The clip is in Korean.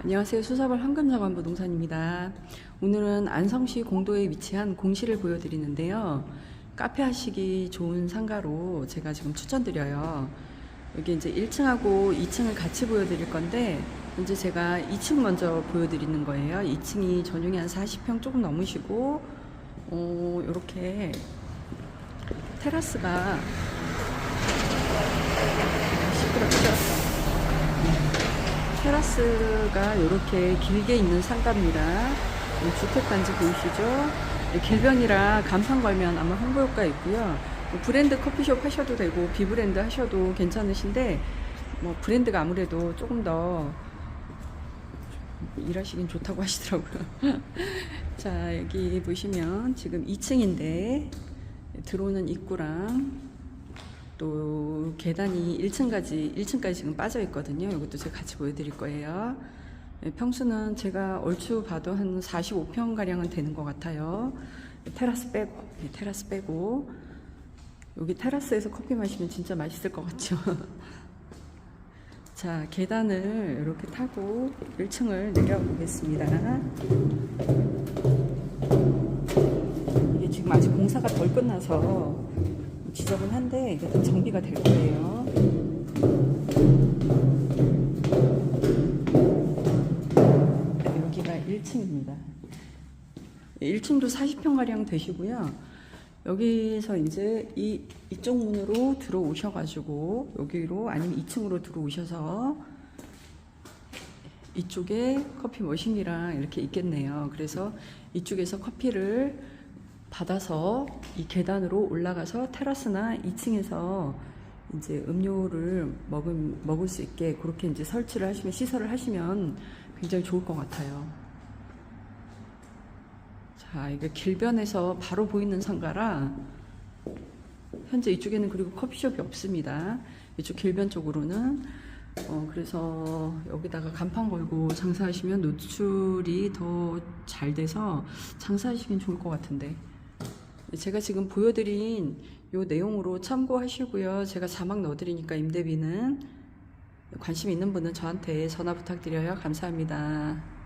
안녕하세요. 수사발 황금자관 부동산입니다. 오늘은 안성시 공도에 위치한 공시를 보여드리는데요. 카페 하시기 좋은 상가로 제가 지금 추천드려요. 여기 이제 1층하고 2층을 같이 보여드릴 건데, 이제 제가 2층 먼저 보여드리는 거예요. 2층이 전용이 한 40평 조금 넘으시고, 어, 이렇게 테라스가 시끄럽죠? 테라스가 이렇게 길게 있는 상가입니다. 이 주택단지 보이시죠? 네, 길변이라 간판 걸면 아마 홍보 효과 있고요. 뭐 브랜드 커피숍 하셔도 되고 비브랜드 하셔도 괜찮으신데 뭐 브랜드가 아무래도 조금 더 일하시긴 좋다고 하시더라고요. 자 여기 보시면 지금 2층인데 들어오는 입구랑 또 계단이 1층까지 1층까지 지금 빠져 있거든요. 이것도 제가 같이 보여드릴 거예요. 네, 평수는 제가 얼추 봐도 한 45평 가량은 되는 것 같아요. 테라스 빼고 네, 테라스 빼고 여기 테라스에서 커피 마시면 진짜 맛있을 것 같죠. 자 계단을 이렇게 타고 1층을 내려보겠습니다. 이게 지금 아직 공사가 덜 끝나서 지저분한데 이게 다 정비가 될 거예요. 네, 여기가 1층입니다. 1층도 40평가량 되시고요. 여기서 이제 이, 이쪽 문으로 들어오셔가지고 여기로 아니면 2층으로 들어오셔서 이쪽에 커피 머신이랑 이렇게 있겠네요. 그래서 이쪽에서 커피를 받아서 이 계단으로 올라가서 테라스나 2층에서 이제 음료를 먹을, 먹을 수 있게 그렇게 이제 설치를 하시면 시설을 하시면 굉장히 좋을 것 같아요. 자, 이게 길변에서 바로 보이는 상가라 현재 이쪽에는 그리고 커피숍이 없습니다. 이쪽 길변 쪽으로는 어, 그래서 여기다가 간판 걸고 장사하시면 노출이 더 잘 돼서 장사하시면 좋을 것 같은데. 제가 지금 보여드린 요 내용으로 참고하시고요. 제가 자막 넣어드리니까 임대비는 관심 있는 분은 저한테 전화 부탁드려요. 감사합니다.